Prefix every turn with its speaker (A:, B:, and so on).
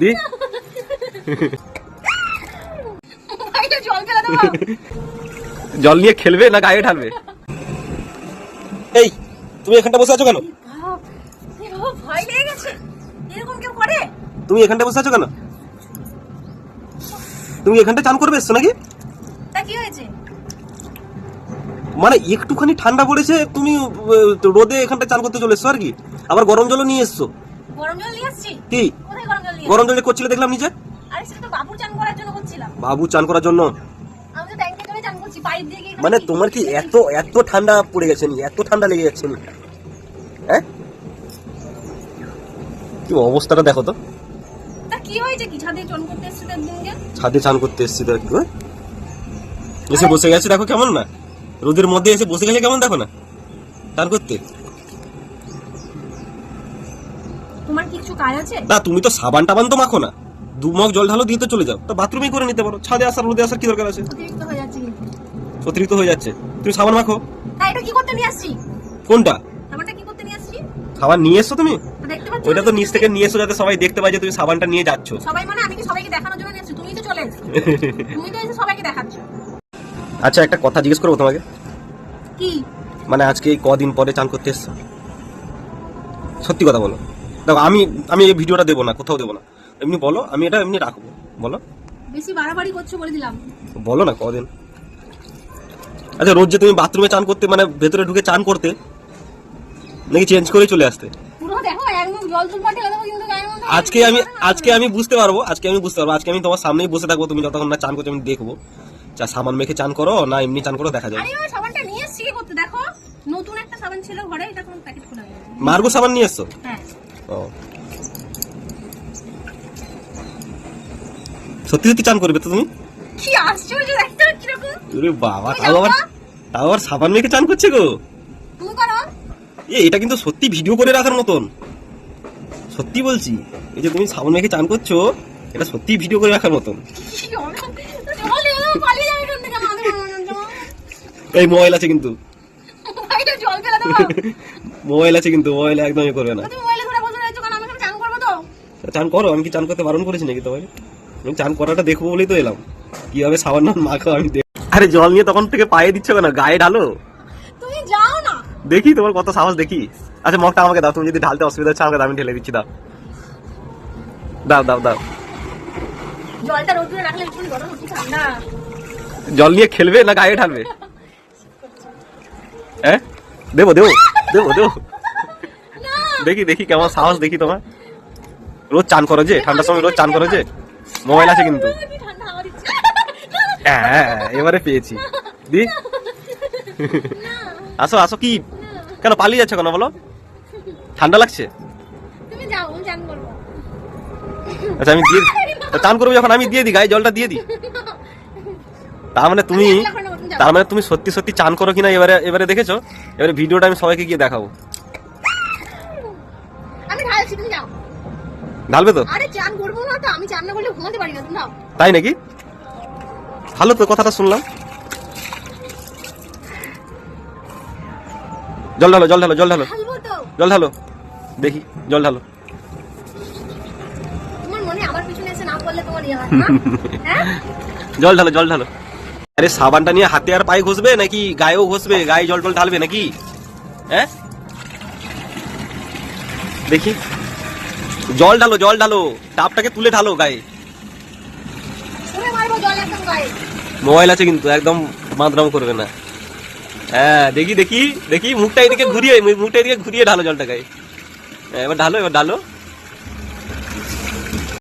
A: দি।
B: জল ফেলে দেবো
A: জল নিয়ে খেলবে না গায়ে ঢালবে? এই তুমি এখানটা বসে আছো কেন?
B: বাপ, এ বাবা, ভয় লেগে গেছে। এরকম কেউ করে?
A: তুমি এখানটা বসে আছো কেন? তুমি এখানটা চান করবে এসছো নাকি?
B: তা কি হয়েছে?
A: মানে একটুখানি ঠান্ডা পড়েছে তুমি রোদে এখানটা চান করতে চলে এসছো আর কি? আবার গরম জলও নিয়ে এসছো।
B: গরম জল নিয়ে আসছি
A: কি?
B: গরম জল
A: করছিলে দেখলাম নিচে
B: আরে সেটা তো বাবুর চান করার জন্য করছিলাম।
A: বাবু চান করার জন্য?
B: আমি তো ট্যাঙ্কে করে চান করছি পাইপ দিয়ে গিয়ে
A: মানে তোমার কি এত এত ঠান্ডা পড়ে গেছে নি? এত ঠান্ডা লেগে যাচ্ছে নি? হ্যাঁ? কি অবস্থাটা দেখো তো।
B: কি হয়েছে কি? ছাদে চন করতে এসেছে তো একদিনকে?
A: ছাদে চান করতে এসছি তো একটু হ্যাঁ? এসে বসে গেছে দেখো কেমন না? রোদের মধ্যে এসে বসে গেছে কেমন দেখো না? চান করতে?
B: তোমার কি কিছু কাজ আছে?
A: না তুমি তো সাবান টাবান তো মাখো না। দু মগ জল ঢালো দিয়ে তো চলে যাও। তো বাথরুমেই করে নিতে পারো। ছাদে আসার রোদে আসার কি দরকার আছে?
B: অতিরিক্ত হয়ে যাচ্ছে কিন্তু।
A: অতিরিক্ত হয়ে যাচ্ছে। তুমি সাবান মাখো।
B: তা এটা কি করতে নিয়ে আসছি?
A: কোনটা?
B: আমারটা কি করতে নিয়ে আসছি?
A: খাবার নিয়ে এসছো তুমি?
B: দেখতে পাচ্ছ
A: ওইটা তো নিচ থেকে নিয়ে এসো যাতে সবাই দেখতে পায় যে তুমি সাবানটা নিয়ে যাচ্ছ।
B: সবাই মানে আমি কি সবাইকে দেখানোর জন্য নিয়ে আসছি তুমি তো চলে এসেছ। তুমি তো এসে সবাইকে দেখাচ্ছ।
A: আচ্ছা একটা কথা জিজ্ঞেস করব তোমাকে?
B: কি?
A: মানে আজকে কদিন পরে চান করতে এসছো? সত্যি কথা বলো। দেখো আমি আমি এই ভিডিওটা দেবো না কোথাও দেবো না। এমনি বলো আমি এটা এমনি রাখব বলো।
B: বেশি বাড়াবাড়ি করছ বলে দিলাম।
A: বলো না কদিন। আচ্ছা রোজ যে তুমি বাথরুমে চান করতে মানে ভেতরে ঢুকে চান করতে নাকি চেঞ্জ করে চলে আসতে?
B: পুরো দেখো একদম জল জল পাঠিয়ে দেবো কিন্তু গায়ের মধ্যে
A: আজকে আমি আজকে আমি বুঝতে পারব আজকে আমি বুঝতে পারব আজকে আমি তোমার সামনেই বসে থাকব তুমি যতক্ষণ না চান করছ আমি দেখব। চা সাবান মেখে চান করো না এমনি চান করো দেখা যাবে।
B: সাবানটা নিয়ে এসছি কি করতে দেখো। নতুন একটা সাবান ছিল ঘরে এটা কোন প্যাকেট খোলা
A: মার্গো সাবান নিয়ে এসছো?
B: হ্যাঁ।
A: সত্যি সত্যি চান করবে তো তুমি?
B: কি আশ্চর্য দেখতে কীরকম
A: ওরে বাবা তাও আবার তাও আবার সাবান মেখে চান করছে গো।
B: তুমি করো।
A: এ এটা কিন্তু সত্যি ভিডিও করে রাখার মতন। সত্যি বলছি এই যে তুমি সাবান মেখে চান করছ এটা সত্যি ভিডিও করে রাখার মতন। এই মোবাইল আছে কিন্তু। মোবাইল আছে কিন্তু মোবাইল একদমই করবে না
B: তুমি মোবাইলে ধরে বসে রয়েছো কারণ আমি এখানে চান করব তো
A: চান করো আমি কি চান করতে বারণ করেছি নাকি তোমাকে? আমি চান করাটা দেখব বলেই তো এলাম। কীভাবে সাবান না মাখো আমি আরে জল নিয়ে তখন থেকে পায়ে দিচ্ছ কেন? গায়ে ঢালো?
B: তুমি যাও না।
A: দেখি তোমার কত সাহস দেখি। আচ্ছা মগটা আমাকে দাও তুমি যদি ঢালতে অসুবিধা হচ্ছে আমাকে আমি ঢেলে দিচ্ছি দাও। দাও দাও দাও।
B: জলটা রোদ্রে রাখলে একটু গরম হচ্ছে ঠান্ডা
A: জল নিয়ে খেলবে না গায়ে ঢালবে? হ্যাঁ? দেবো দেবো দেবো দেবো। দেখি দেখি কেমন সাহস দেখি তোমার। রোজ চান করো যে ঠান্ডার সময় রোজ চান করো যে। মোবাইল আছে কিন্তু।
B: হাওয়া দিচ্ছে
A: হ্যাঁ এবারে পেয়েছি। দি। আসো আসো কি? কেন পালিয়ে যাচ্ছ কেন বলো? ঠান্ডা লাগছে?
B: তুমি যাও আমি চান করব।
A: আচ্ছা আমি দিয়ে চান করব যখন আমি দিয়ে দিই গায়ে জলটা দিয়ে দিই তার মানে তুমি। তার মানে তুমি সত্যি সত্যি চান করো কিনা এবারে এবারে দেখেছ? এবারে ভিডিওটা আমি সবাইকে গিয়ে দেখাবো। ঢালবে তো?
B: আরে চান করব না তো আমি চান না করলে ঘুমাতে পারি না তুমি
A: তাই নাকি? ভালো তো কথাটা শুনলাম। জল ঢালো জল ঢালো জল ঢালো। জল ঢালো। দেখি জল ঢালো।
B: ইয়ে হয়? হ্যাঁ?
A: জল ঢালো জল ঢালো। আরে সাবানটা নিয়ে হাতে আর পায়ে ঘষবে নাকি গায়েও ঘষবে গায়ে জল টল ঢালবে নাকি? হ্যাঁ? দেখি। জল ঢালো জল ঢালো। টাপটাকে তুলে ঢালো গায়ে। মোবাইল আছে কিন্তু একদম বাঁধরাম করবে না। হ্যাঁ দেখি দেখি দেখি মুখটা এদিকে ঘুরিয়ে মুখটা এদিকে ঘুরিয়ে ঢালো জলটা গায়ে। হ্যাঁ, এবার ঢালো এবার ঢালো।